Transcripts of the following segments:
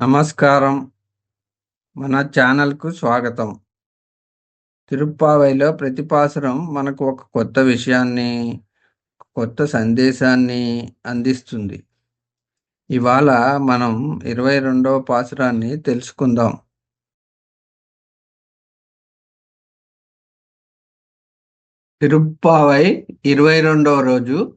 నమస్కారం. మన ఛానల్కు స్వాగతం. తిరుప్పావైలో ప్రతిపాసరం మనకు ఒక కొత్త విషయాన్ని కొత్త సందేశాన్ని అందిస్తుంది. ఇవాళ మనం ఇరవై రెండవ పాసురాన్ని తెలుసుకుందాం. తిరుప్పావై ఇరవై రెండవ రోజు.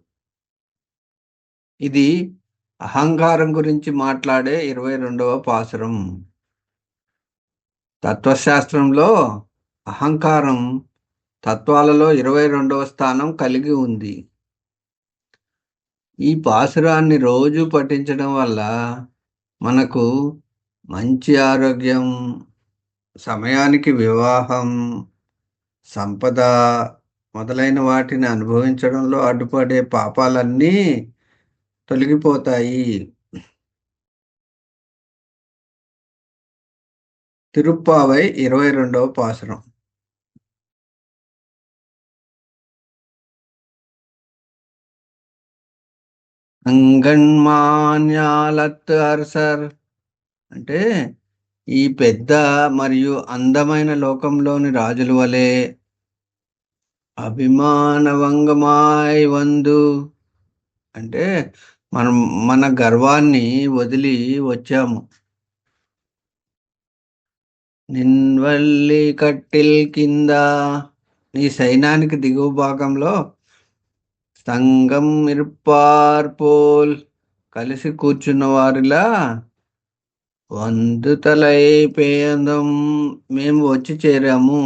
ఇది అహంకారం గురించి మాట్లాడే ఇరవై రెండవ పాసురం. తత్వశాస్త్రంలో అహంకారం తత్వాలలో ఇరవై రెండవ స్థానం కలిగి ఉంది. ఈ పాసురాన్ని రోజు పఠించడం వల్ల మనకు మంచి ఆరోగ్యం సమయానికి వివాహం సంపద మొదలైన వాటిని అనుభవించడంలో అడ్డుపడే పాపాలన్నీ తొలగిపోతాయి. తిరుప్పావై ఇరవై రెండవ పాసరం అంగన్మాన్యాలత్ అర్సర్ అంటే ఈ పెద్ద మరియు అందమైన లోకంలోని రాజుల వలె అభిమానవంగమాయ్ వందు. అంటే మనం మన గర్వాన్ని వదిలి వచ్చాము. నిన్వల్లి కట్టిల్ కింద నీ సైన్యానికి దిగువ భాగంలో సంగం ఇర్పార్పోల్ కలిసి కూర్చున్న వారిలా వందుతలైపోయందం మేము వచ్చి చేరాము.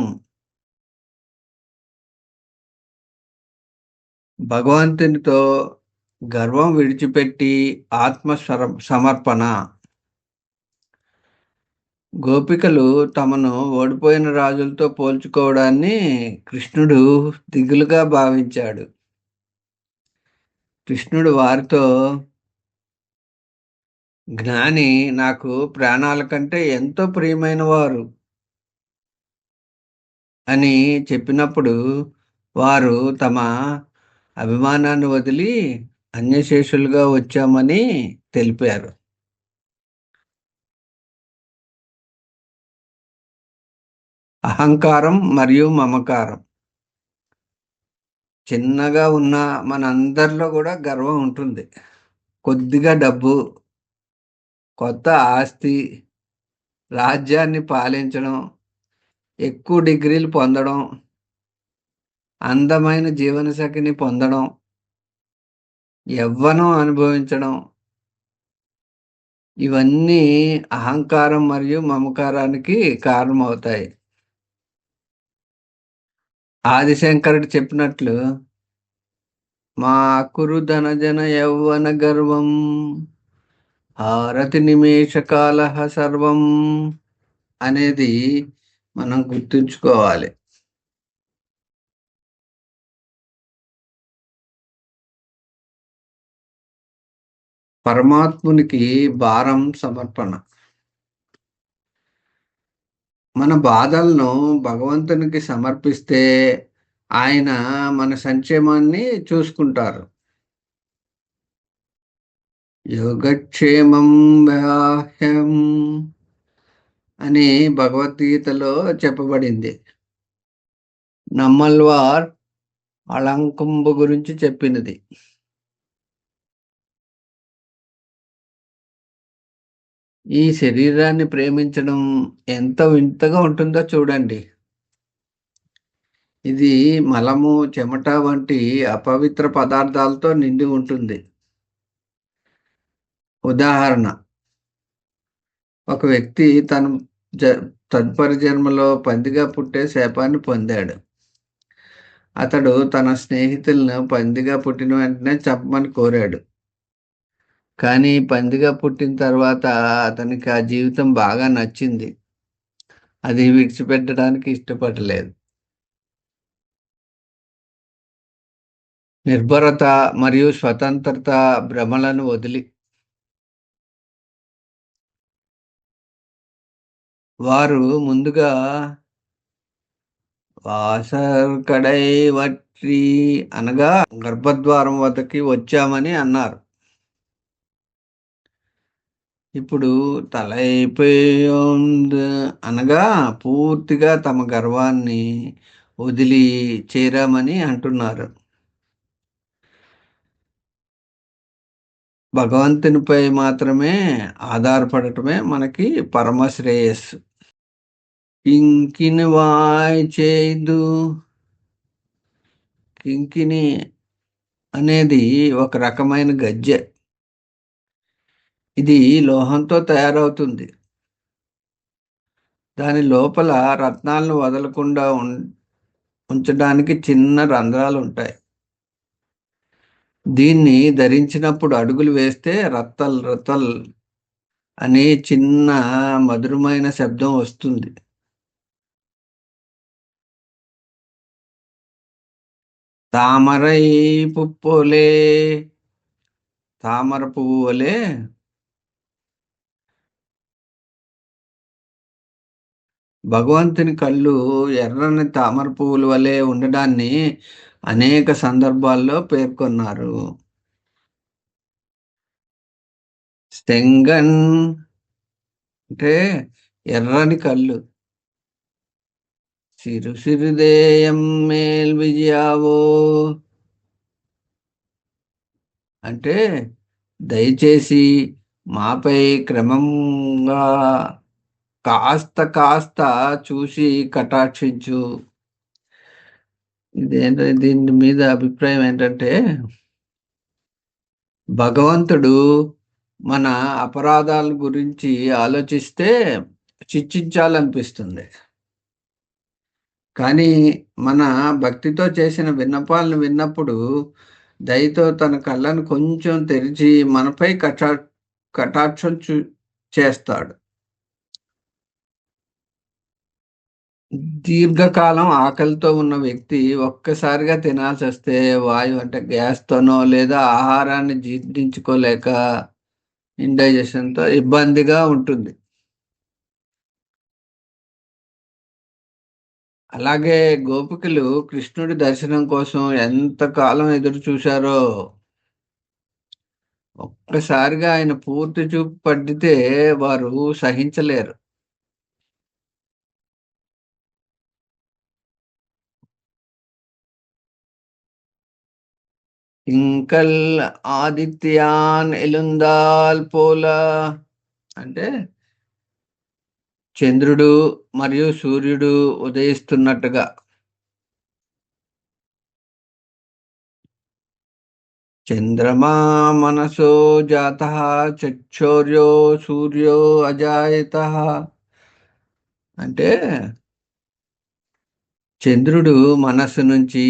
భగవంతునితో గర్వం విడిచిపెట్టి ఆత్మ సమర్పణ. గోపికలు తమను ఓడిపోయిన రాజులతో పోల్చుకోవడాన్ని కృష్ణుడు దిగులుగా భావించాడు. కృష్ణుడు వారితో జ్ఞాని నాకు ప్రాణాల కంటే ఎంతో ప్రియమైన వారు అని చెప్పినప్పుడు వారు తమ అభిమానాన్ని వదిలి అన్యశేషులుగా వచ్చామని తెలిపారు. అహంకారం మరియు మమకారం. చిన్నగా ఉన్న మన అందరిలో కూడా గర్వం ఉంటుంది. కొద్దిగా డబ్బు కొత్త ఆస్తి రాజ్యాన్ని పాలించడం ఎక్కువ డిగ్రీలు పొందడం అందమైన జీవనశైలిని పొందడం యవ్వనం అనుభవించడం. ఇవన్నీ అహంకారం మరియు మమకారానికి కారణమవుతాయి. ఆదిశంకరుడు చెప్పినట్లు మా కురు ధనజన యౌవన గర్వం హారతి నిమేషకాల సర్వం అనేది మనం గుర్తుంచుకోవాలి. పరమాత్మునికి భారం సమర్పణ. మన బాధలను భగవంతునికి సమర్పిస్తే ఆయన మన సంక్షేమాన్ని చూసుకుంటారు. యోగక్షేమం వ్యాహ్యం అని భగవద్గీతలో చెప్పబడింది. నమ్మల్వార్ అలంకుంబు గురించి చెప్పినది. ఈ శరీరాన్ని ప్రేమించడం ఎంత వింతగా ఉంటుందో చూడండి. ఇది మలము చెమట వంటి అపవిత్ర పదార్థాలతో నిండి ఉంటుంది. ఉదాహరణ ఒక వ్యక్తి తన జ తదుపరి జన్మలో పందిగా పుట్టే శాపాన్ని పొందాడు. అతడు తన స్నేహితులను పందిగా పుట్టిన వెంటనే చంపమని కోరాడు. కానీ పందిగా పుట్టిన తర్వాత అతనికి ఆ జీవితం బాగా నచ్చింది. అది విడిచిపెట్టడానికి ఇష్టపడలేదు. నిర్భరత మరియు స్వతంత్రత భ్రమలను వదిలి వారు ముందుగా వాసర్కడై వట్రి అనగా గర్భద్వారం వద్దకి వచ్చామని అన్నారు. ఇప్పుడు తల అయిపోయింది అనగా పూర్తిగా తమ గర్వాన్ని వదిలి చేరామని అంటున్నారు. భగవంతునిపై మాత్రమే ఆధారపడటమే మనకి పరమశ్రేయస్సు. కింకిని వాయ్ చేదు. కింకిని అనేది ఒక రకమైన గజ్జె. ఇది లోహంతో తయారవుతుంది. దాని లోపల రత్నాలను వదలకుండా ఉంచడానికి చిన్న రంధ్రాలు ఉంటాయి దీన్ని ధరించినప్పుడు అడుగులు వేస్తే రత్తల్ రత్తల్ అనే చిన్న మధురమైన శబ్దం వస్తుంది. తామరై పువ్వులే తామర పువ్వు వలే భగవంతుని కళ్ళు ఎర్రని తామర పువ్వుల వలె ఉండడాన్ని అనేక సందర్భాల్లో పేర్కొన్నారు. సెంగన్ అంటే ఎర్రని కళ్ళు. సిరు సిరుదేయం మేల్ విజయావో. అంటే దయచేసి మాపై క్రమంగా కాస్త కాస్త చూసి కటాక్షించు. ఇదేంటో దీని మీద అభిప్రాయం ఏంటంటే భగవంతుడు మన అపరాధాల గురించి ఆలోచిస్తే చిచ్చించాలనిపిస్తుంది. కానీ మన భక్తితో చేసిన విన్నపాలను విన్నప్పుడు దయతో తన కళ్ళను కొంచెం తెరిచి మనపై కటా కటాక్షం చూ చేస్తాడు. దీర్ఘకాలం ఆకలితో ఉన్న వ్యక్తి ఒక్కసారిగా తినాల్సి వస్తే వాయు అంటే గ్యాస్తోనో లేదా ఆహారాన్ని జీర్ణించుకోలేక ఇండైజెషన్తో ఇబ్బందిగా ఉంటుంది. అలాగే గోపికలు కృష్ణుడి దర్శనం కోసం ఎంతకాలం ఎదురు చూశారో ఒక్కసారిగా ఆయన పూర్తి చూపు పడితే వారు సహించలేరు. ఇంకల్ ఆదిత్యాన్ ఎలుందాల్ పోల. అంటే చంద్రుడు మరియు సూర్యుడు ఉదయిస్తున్నట్టుగా. చంద్రమా మనసో జాత చక్షోర్యో సూర్యో అజాయత. అంటే చంద్రుడు మనస్సు నుంచి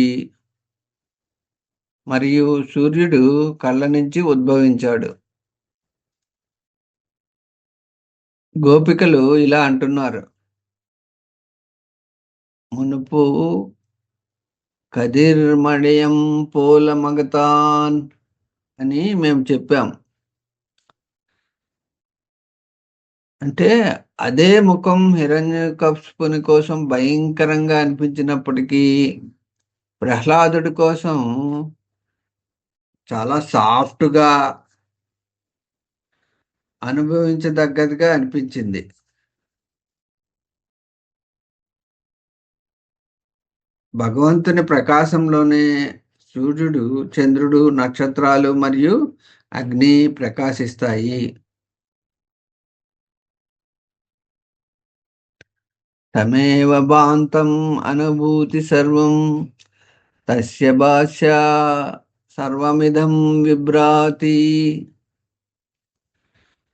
మరియు సూర్యుడు కళ్ళ నుంచి ఉద్భవించాడు. గోపికలు ఇలా అంటున్నారు. మునుపు కదిర్మణయం పూల మగతాన్ అని మేము చెప్పాం. అంటే అదే ముఖం హిరణ్య కప్స్పుని కోసం భయంకరంగా అనిపించినప్పటికీ ప్రహ్లాదుడి కోసం చాలా సాఫ్ట్గా అనుభవించదగ్గదిగా అనిపించింది. భగవంతుని ప్రకాశంలోనే సూర్యుడు చంద్రుడు నక్షత్రాలు మరియు అగ్ని ప్రకాశిస్తాయి. తమేవ బాంతం అనుభూతి సర్వం తస్య భాష సర్వమిదం విభ్రాతి.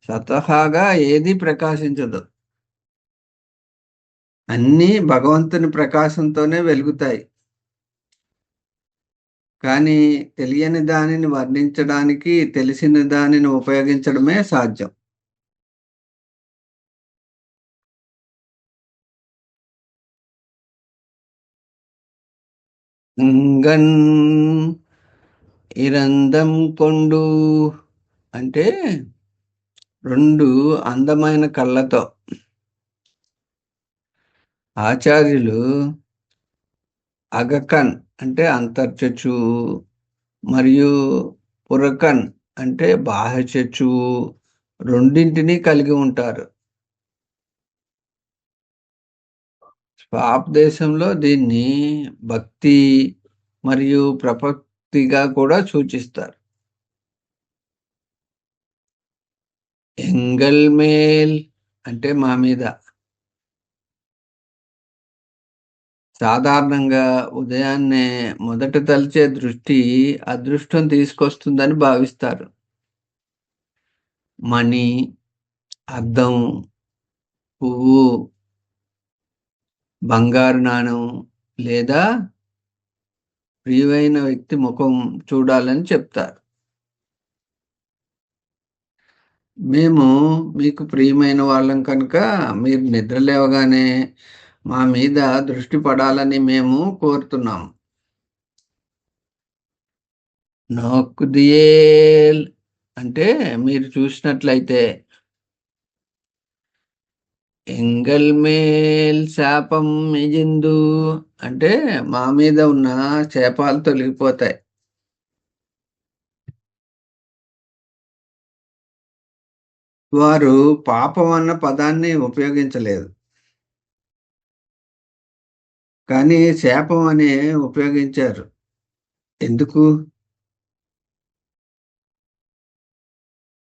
సతహాగా ఏది ప్రకాశించదు. అన్నీ భగవంతుని ప్రకాశంతోనే వెలుగుతాయి. కానీ తెలియని దానిని వర్ణించడానికి తెలిసిన దానిని ఉపయోగించడమే సాధ్యం. గన్ ఇరందం కొండు అంటే రెండు అందమైన కళ్ళతో. ఆచార్యులు అగకన్ అంటే అంతర్చచ్చు మరియు పురకన్ అంటే బాహ్యచచ్చు రెండింటినీ కలిగి ఉంటారు. స్వాప్ దేశంలో దీన్ని భక్తి మరియు ప్రపత్తిగా కూడా సూచిస్తారు. ఎంగల్ మేల్ అంటే మా మీద. సాధారణంగా ఉదయాన్నే మొదట తలిచే దృష్టి అదృష్టం తీసుకొస్తుందని భావిస్తారు. మణి అద్దం పువ్వు బంగారు నాణం లేదా ప్రియమైన వ్యక్తి ముఖం చూడాలని చెప్తారు. మేము మీకు ప్రియమైన వాళ్ళం కనుక మీరు నిద్ర లేవగానే మా మీద దృష్టి పడాలని మేము కోరుతున్నాం. నోకుదియేల్ అంటే మీరు చూసినట్లయితే ఎంగల్ మేల్ శాపం మిజిందు అంటే మా మీద ఉన్న చేపాలు తొలగిపోతాయి. వారు పాపం అన్న పదాన్ని ఉపయోగించలేదు. కానీ శాపం అని ఉపయోగించారు. ఎందుకు?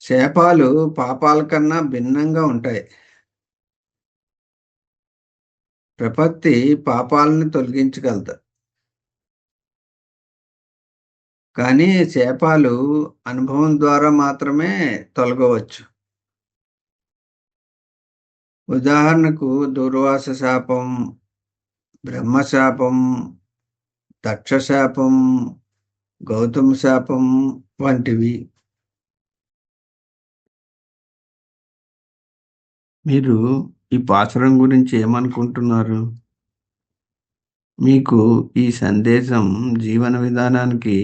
శాపాలు పాపాల కన్నా భిన్నంగా ఉంటాయి. ప్రపత్తి పాపాలను తొలగించగలదు. కానీ శాపాలు అనుభవం ద్వారా మాత్రమే తొలగవచ్చు. ఉదాహరణకు దుర్వాస శాపం బ్రహ్మశాపం దక్షశాపం గౌతమ శాపం వంటివి. మీరు ఈ పాసురం గురించి ఏమనుకుంటున్నారు? మీకు ఈ సందేశం జీవన విధానానికి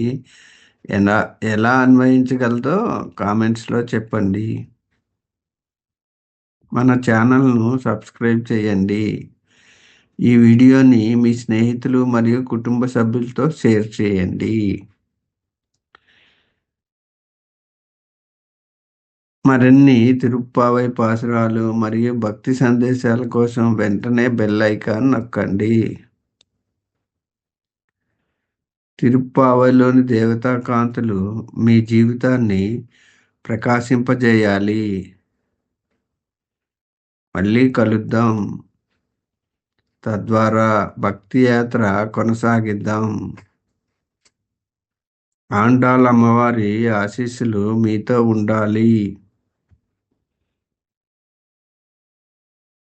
ఎలా ఎలా అన్వయించగలదో కామెంట్స్లో చెప్పండి. మన ఛానల్ను సబ్స్క్రైబ్ చేయండి. ఈ వీడియోని మీ స్నేహితులు మరియు కుటుంబ సభ్యులతో షేర్ చేయండి. మరిన్ని తిరుప్పావై పాసురాలు మరియు భక్తి సందేశాల కోసం వెంటనే బెల్ ఐకాన్ నొక్కండి. తిరుప్పావైలోని దేవతా కాంతులు మీ జీవితాన్ని ప్రకాశింపజేయాలి. మళ్ళీ కలుద్దాం. తద్వారా భక్తి యాత్ర కొనసాగిద్దాం. ఆండాల్ అమ్మవారి ఆశీస్సులు మీతో ఉండాలి.